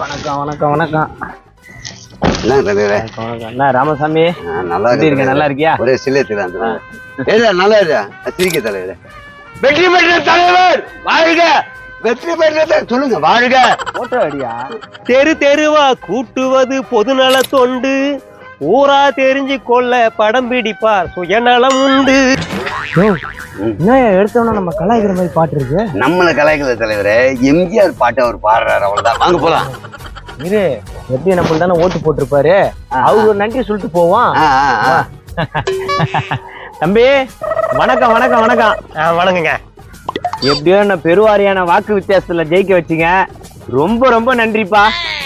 வணக்கம் வணக்கம் வணக்கம். என்ன ராமசாமி? நல்லா எப்படி இருக்க இருக்கு நல்லா இருக்கியா? ஒரே சிலையத்தில் நல்லா இருக்கா? சிரிக்க தலைவரே வெற்றி பெற்ற தலைவர் வாழ்க. வெற்றி பெற்ற சொல்லுங்க வாழ்க. அடியா? தெரு தெருவா கூட்டுவது பொதுநல தொண்டு. ஊரா தெரிஞ்சு கொள்ள படம் பிடிப்பார். சுயநலம் உண்டு. என்ன எடுத்தோம்னா நம்ம கலாய்க்கிற மாதிரி பாட்டு இருக்கு? நம்மள கலாய்க்கல தலைவரே எம்ஜிஆர் பாட்டு அவர் பாடுறாரு அவ்வளவுதான். வாங்க போலாம். இரு எப்படி நம்ம தானே ஓட்டு போட்டிருப்பாரு? அவரு ஒரு நன்றி சொல்லிட்டு போவோம். தம்பி வணக்கம் வணக்கம் வணக்கம். ஆ, வணக்கங்க. எப்படியோ என்ன பெருவாரியான வாக்கு வித்தியாசத்துல ஜெயிக்க வச்சீங்க. ரொம்ப ரொம்ப நன்றிப்பா.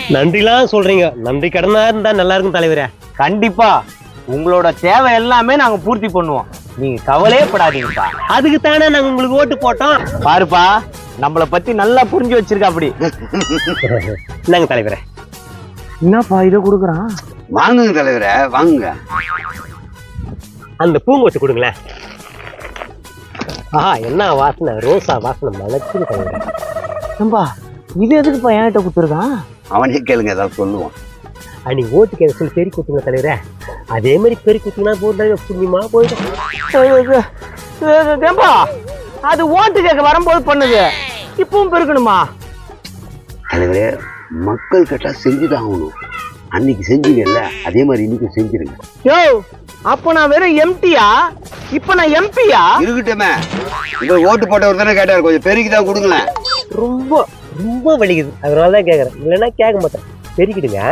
நன்றிலாம் சொல்றீங்க. நன்றி கடனா இருந்தா நல்லா இருக்கும் தலைவரே. கண்டிப்பா. உங்களோட தேவை எல்லாமே நாங்க பூர்த்தி பண்ணுவோம். நீங்க கவலையே படாதீங்கப்பா. அதுக்கு தானே நாங்க உங்களுக்கு ஓட்டு போட்டோம். பாருப்பா நம்மள பத்தி நல்லா புரிஞ்சு வச்சிருக்க அப்படி என்னங்க தலைவரே. என்னப்பா இதை கொடுக்குறான்? வாங்குங்க தலைவரே வாங்குங்க. அந்த பூங்கொத்து கொடுங்களேன். ஆஹா என்ன வாசனை ரோசா வாசனை மலைச்சுது தலைவரே. ஏம்பா இது எதுக்குப்பா என்கிட்ட கொடுத்துருக்கான்? அவனே கேளுங்க ஏதாவது சொல்லுவான். அன்னைக்கு ஓட்டு கேட்க சொல்லி பெருக்கி குத்துங்க தலைவரே. அதே மாதிரி பெருக்கி குத்தினா போட்டு புண்ணியமா போயிடும் ஏம்பா அது ஓட்டு கேட்க வரும்போது பண்ணுது. இப்பவும் பெருக்கணுமா? தலைவரே மக்கள் கேட்டா செஞ்சுதான் ஆகணும். அன்னைக்கு செஞ்சீங்கல்ல அதே மாதிரி இன்னைக்கு செஞ்சிருங்க. யோ அப்ப நான் வெறும் எம்டியா இப்ப நான் எம்பியா இருக்கட்டுமே. உங்க ஓட்டு போட்டவர் தானே கேட்டாரு கொஞ்சம் பெருக்கி தான் கொடுங்களேன். ரொம்ப ரொம்ப வலிக்குது. அதனால தான் கேட்குறேன் இல்லைன்னா கேட்க மாட்டேன். பெருக்கிடுங்க.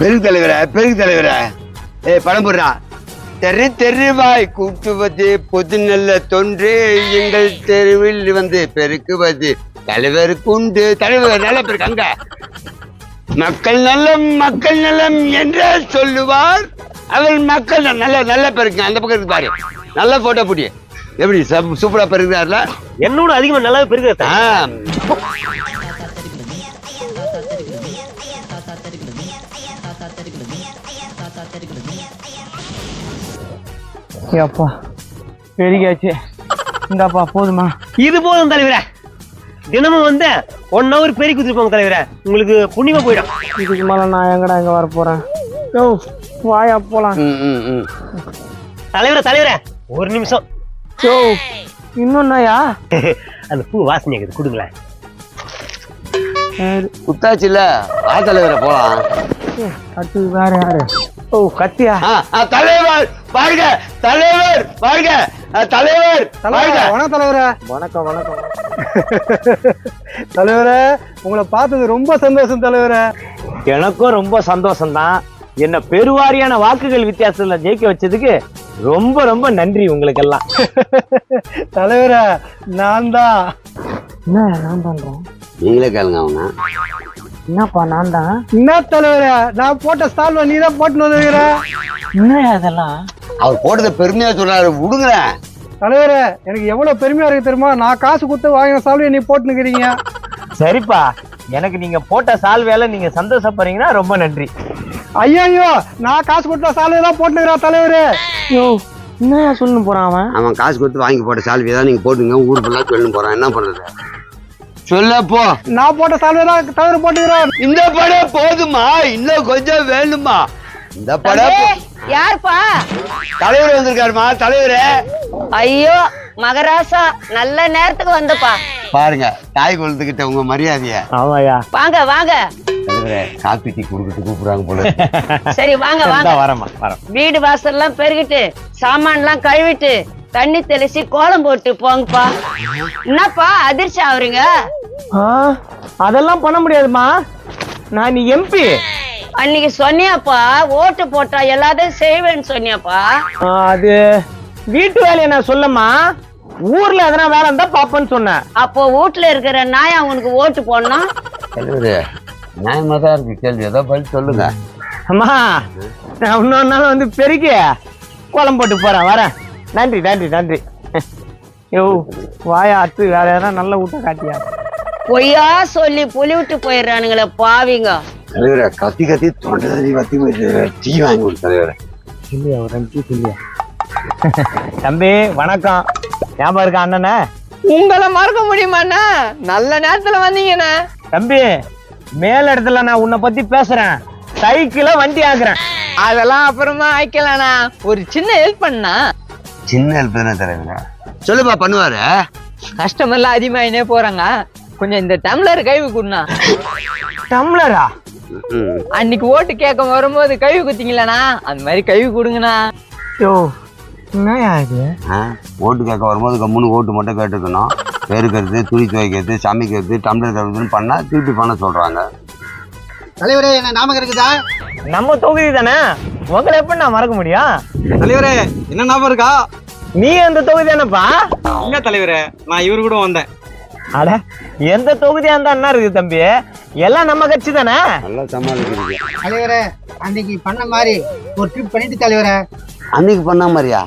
பெருக்கு தலைவரே பெருக்கு தலைவரே. ஏய் பணம் போடுறா. தெரு தெருவாய் கூட்டுவது பொது நல்ல தொன்று. எங்கள் தெருவில் வந்து பெருக்குவது தலைவர் குண்டு தலைவர் நல்ல பெருக்கு அங்க மக்கள் நலம் மக்கள் நலம் என்று சொல்லுவார். அவர் மக்கள் நல்ல நல்ல பெருக்கு அந்த பக்கம் இருக்கு பாரு. நல்ல போட்டோ புடி. எப்படி சப்- சூப்பரா பெருக்குறாருல என்னோட அதிகமா நல்லா பெருக்கிறத ஆ அப்பா பெருகியாச்சு இந்தாப்பா போதுமா. இது போதும் தலைவரே. தினமும் வந்து ஒன் ஹவர் பெருக்கி குத்திருப்பாங்க தலைவரே. உங்களுக்கு புண்ணியமா போயிடும். இதுக்கு மேல நான் எங்கடா எங்க வர போறேன்? யோ வாயா போலாம். ம், ம், ம். தலைவரே தலைவரே ஒரு நிமிஷம். யோ இன்னொன்னாயா அந்த பூ வாசனை இருக்குது கொடுங்களேன். சரி. குத்தாச்சுல்ல வா தலைவரை போலாம். அடுத்து வேற யாரு? ஓ கத்தியா? தலைவர் வாழ்க தலைவர் வாழ்க தலைவர் வணக்கம் தலைவரே. வணக்கம் வணக்கம். தலைவரே உங்களை பார்த்தது ரொம்ப சந்தோஷம் தலைவரே. எனக்கும் ரொம்ப சந்தோஷம் தான் என்ன பெருவாரியான வாக்குகள் வித்தியாசத்துல ஜெயிக்க வச்சதுக்கு ரொம்ப ரொம்ப நன்றி உங்களுக்கு எல்லாம் தலைவரே நான் தான் என்ன நான் பண்றேன்? நீங்களே கேளுங்க அவங்க என்னப்பா நான் தான் என்ன தலைவரே நான் போட்ட ஸ்டால் நீ தான் போட்டு வந்துருக்கிற? என்ன அதெல்லாம் அவர் போட்டதை பெருமையா சொல்றாரு. விடுங்களேன் தலைவரே எனக்கு எவ்வளவு பெருமையா இருக்கு தெரியுமா? நான் காசு கொடுத்து வாங்கின சால்வை நீ போட்டுனுக்கிறீங்க. சரிப்பா. எனக்கு நீங்க போட்ட சால்வேல நீங்க சந்தோஷப்படுறீங்கன்னா ரொம்ப நன்றி. ஐயோ நான் காசு கொடுத்த சால்வை தான் போட்டுனுக்கிறேன் தலைவரே. யோ என்ன சொல்லணும் போறான் அவன்? அவன் காசு கொடுத்து வாங்கி போட்ட சால்வி தான் நீங்க போட்டுங்க. ஊர் ஃபுல்லா சொல்லணும் போறான். என்ன பண்றது? சொல்ல போ. நான் போட்ட சால்வை தான் தலைவர் போட்டுக்கிறேன் இந்த படம் போதுமா? இன்னும் கொஞ்சம் வேணுமா? இந்த படம் யாருப்பா? தலைவர் வந்திருக்காருமா தலைவரே. ஐயோ மகராசா நல்ல நேரத்துக்கு வந்தப்பா. பாருங்க தாய் குளத்துக்கிட்ட உங்க மரியாதைய. ஆமாயா வாங்க வாங்க. காப்பி டீ கொடுக்கிட்டு கூப்பிடுறாங்க போல. சரி வாங்க வாங்க. வரமா வரோம் வீடு வாசல்லாம் பெருகிட்டு சாமான்லாம் கழுவிட்டு தண்ணி தெளிச்சு கோலம் போட்டு போங்கப்பா. என்னப்பா அதிர்ச்சி ஆகுறீங்க? ஆ, அதெல்லாம் பண்ண முடியாதுமா நான் நீ எம்பி. அன்னைக்கு சொன்னியாப்பா ஓட்டு போட்டா எல்லாத்தையும் செய்வேன்னு சொன்னியாப்பா? அது வீட்டு வேலையை நான் சொல்லமா ஊர்ல எதனா வேலை இருந்தா பாப்பேன்னு சொன்னேன். அப்போ வீட்டுல இருக்கிற நாயா உனக்கு ஓட்டு போடணும்? தலைவரே நியாயமா தான் இருக்கு கேள்வி. ஏதோ பதில் சொல்லுங்க. அம்மா நான் இன்னொரு நாள் வந்து பெருக்கி கோலம் போட்டு போறேன். வரேன். நன்றி நன்றி நன்றி. யோ வாயா அத்து வேற எதனா நல்ல ஊட்ட காட்டியா? பொய்யா சொல்லி புலி விட்டு போயிடுறானுங்களே பாவிங்க. தலைவரே கத்தி கத்தி தொண்டை தண்ணி டீ வாங்கி கொடு தலைவரே. இல்லையா ஒரு ரெண்டு இல்லையா தம்பி வணக்கம். ஞாபகம் இருக்கா அண்ணனே? உங்களை மறக்க முடியுமாண்ணா நல்ல நேரத்துல வந்தீங்கண்ணா. தம்பி மேல் இடத்துல நான் உன்னை பத்தி பேசுறேன். சைக்கிளை வண்டி ஆக்குறேன். அதெல்லாம் அப்புறமா ஆய்க்கலாண்ணா ஒரு சின்ன ஹெல்ப் பண்ணா சின்ன ஹெல்ப் தானே தலைவரே? சொல்லுப்பா பண்ணுவாரு. கஸ்டமர்லாம் அதிகமாயினே போறாங்க. கொஞ்சம் இந்த டம்ளர் கழுவி கொடுண்ணா. டம்ளரா. அன்னைக்கு ஓட்டு கேட்க வரும்போது கழுவி குத்திங்களண்ணா? அந்த மாதிரி கழுவி கொடுங்கண்ணா. யோ என்னயா இது? ஓட்டு கேட்க வரும்போது கம்முன்னு ஓட்டு மட்டும் கேட்டுக்கணும். பெருக்கிறது துணி துவைக்கிறது சமைக்கிறது டம்ளர் கழுவுறதுன்னு பண்ணா திருப்பி பண்ண சொல்றாங்க. தலைவரே என்ன ஞாபகம் இருக்குதா நம்ம தொகுதி தானே? உங்களை எப்படி நான் மறக்க முடியும் தலைவரே என்ன ஞாபகம் இருக்கா? நீ அந்த தொகுதி தானேப்பா இல்ல தலைவரே? நான் இவரு கூட வந்தேன். அட எந்த தொகுதியா இருந்தா என்ன இருக்கு தம்பி? எல்லாம் நம்ம கட்சி தானே? நல்லா சமாளிக்கிறீங்க. தலைவரே அன்னைக்கு பண்ண மாதிரி ஒரு ட்ரிப் பண்ணிட்டு தலைவரே. அன்னைக்கு பண்ண மாதிரியா?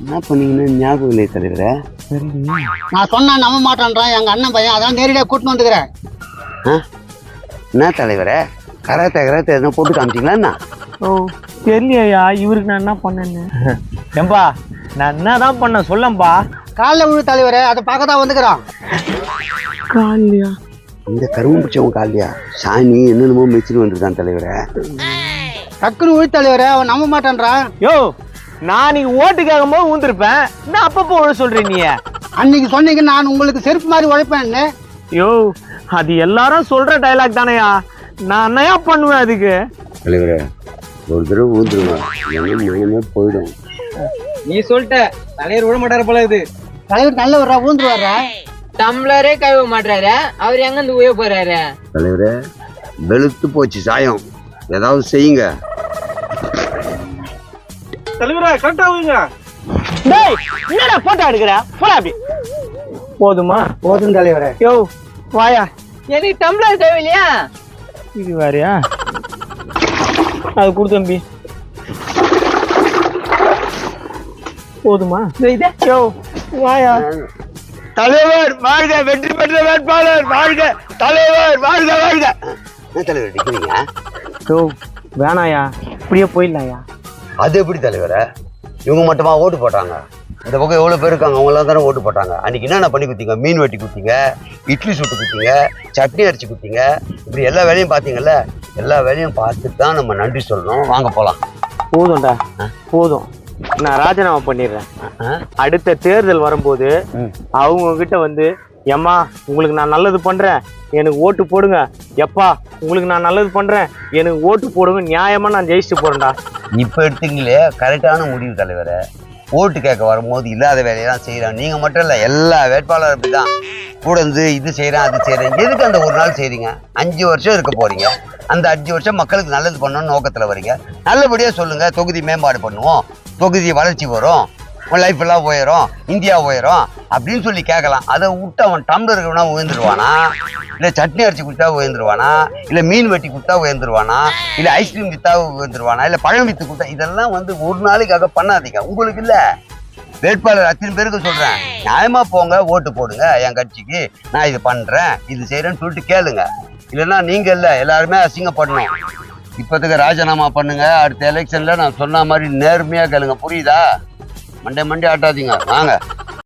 என்ன பண்ணீங்கன்னு ஞாபகம் இல்லை தலைவரே. நான் சொன்னா நம்ப மாட்டேன்றான் எங்க அண்ணன் பையன். அதான் நேரடியா கூட்டின்னு வந்துக்கிறேன். ஆ? என்ன தலைவரே? கராத்தே கராத்தே எதுனா போட்டு காமிச்சிங்களா என்ன? ஓ தெரியலையா இவருக்கு நான் என்ன பண்ணேன்னு? ஏம்பா நான் என்னதான் பண்ண சொல்லம்பா காலைல விழு தலைவரே அதை பார்க்க தான் வந்துக்கிறான் காலியா இந்த கரும்பு பிடிச்சவன் காலியா சாணி என்னென்னமோ மெச்சுன்னு வந்திருக்கான் தலைவரே. டக்குன்னு விழு தலைவரே அவன் நம்ப மாட்டேன்றான். யோ நான் நீங்க ஓட்டு கேட்கும் போது ஊந்திருப்பேன். என்ன அப்பப்போ உழ சொல்ற நீ அன்னைக்கு சொன்னீங்க நான் உங்களுக்கு செருப்பு மாதிரி உழைப்பேன்னு. யோ அது எல்லாரும் சொல்ற டைலாக் தானேயா? நான் என்னையா பண்ணுவேன் அதுக்கு? தலைவரே ஒரு தடவை இல்லைன்னா மனமே போயிடும். நீ சொல்லிட்ட தலைவர் விட மாட்டாரு போல இது. தலைவர் நல்ல வர்றா ஊந்து வர்றா டம்ளரே கழுவ மாட்டாரு அவர் எங்க இருந்து உய போறாரு? தலைவரே வெளுத்து போச்சு சாயம். ஏதாவது செய்யுங்க. தலைவரா கரெக்டா ஆகுங்க டேய் என்னடா போட்டோ எடுக்கிற? போடா அப்படி. போதுமா? போதும் தலைவரே. யோ வாயா. எனக்கு டம்ளர் கழுவிலையா இது வேறயா? அது கொடு தம்பி. போதுமா? இதே. யோ வாயா. தலைவர் வாழ்க வெற்றி பெற்ற வேட்பாளர் வாழ்க தலைவர் வாழ்க வாழ்க. என்ன தலைவர் அடிக்கிறீங்க யோ வேணாயா? இப்படியே போயிடலாயா? அது எப்படி தலைவரே? இவங்க மட்டுமா ஓட்டு போட்டாங்க இந்த பக்கம் எவ்வளோ பேர் இருக்காங்க? அவங்களாம் தானே ஓட்டு போட்டாங்க அன்னைக்கு என்னென்ன பண்ணி கொடுத்தீங்க மீன் வெட்டி கொடுத்தீங்க இட்லி சுட்டு கொடுத்தீங்க சட்னி அரைச்சி கொடுத்தீங்க இப்படி எல்லா வேலையும் பார்த்தீங்கல்ல? எல்லா வேலையும் பார்த்துட்டு தான் நம்ம நன்றி சொல்லணும். வாங்க போகலாம் போதும்டா. போதும். நான் ராஜினாமா பண்ணிடுறேன். அடுத்த தேர்தல் வரும்போது. அவங்க கிட்ட வந்து எம்மா உங்களுக்கு நான் நல்லது பண்றேன். எனக்கு ஓட்டு போடுங்க. எப்பா உங்களுக்கு நான் நல்லது பண்றேன். எனக்கு ஓட்டு போடுங்க. நியாயமா நான் ஜெயிச்சுட்டு போறேன்டா. இப்போ எடுத்தீங்களே கரெக்டான முடிவு தலைவரே. ஓட்டு கேட்க வரும்போது இல்லாத வேலையெல்லாம் செய்கிறான் நீங்கள் மட்டும் இல்லை எல்லா வேட்பாளரும் அப்படி தான் கூட இருந்து இது செய்கிறேன் அது செய்கிறேன் எதுக்கு அந்த ஒரு நாள் செய்கிறீங்க அஞ்சு வருஷம் இருக்க போகிறீங்க அந்த அஞ்சு வருஷம் மக்களுக்கு நல்லது பண்ணணும்னு நோக்கத்தில் வரீங்க. நல்லபடியாக சொல்லுங்கள் தொகுதி மேம்பாடு பண்ணுவோம். தொகுதி வளர்ச்சி வரும். உன் லைஃப் எல்லாம் போயிடும் இந்தியா போயிடும் அப்படின்னு சொல்லி கேட்கலாம். அதை விட்டு அவன் டம்ளர் இருக்கவனா உயர்ந்துருவானா? இல்லை சட்னி அரைச்சி கொடுத்தா உயர்ந்துருவானா? இல்லை மீன் வெட்டி கொடுத்தா உயர்ந்துருவானா? இல்லை ஐஸ்கிரீம் வித்தா உயர்ந்துருவானா? இல்லை பழம் வித்து கொடுத்தா இதெல்லாம் வந்து ஒரு நாளைக்காக பண்ணாதீங்க. உங்களுக்கு இல்லை. வேட்பாளர் அத்தனை பேருக்கு சொல்கிறேன் நியாயமாக போங்க ஓட்டு போடுங்க என் கட்சிக்கு நான் இது பண்ணுறேன் இது செய்கிறேன்னு சொல்லிட்டு கேளுங்க. இல்லைன்னா நீங்கள் இல்லை எல்லாருமே அசிங்கப்படணும். இப்போதுக்கு ராஜினாமா பண்ணுங்க அடுத்த எலெக்ஷனில் நான் சொன்ன மாதிரி நேர்மையாக கேளுங்க. புரியுதா? மண்டே மண்டே ஆட்டாதீங்க. வாங்க.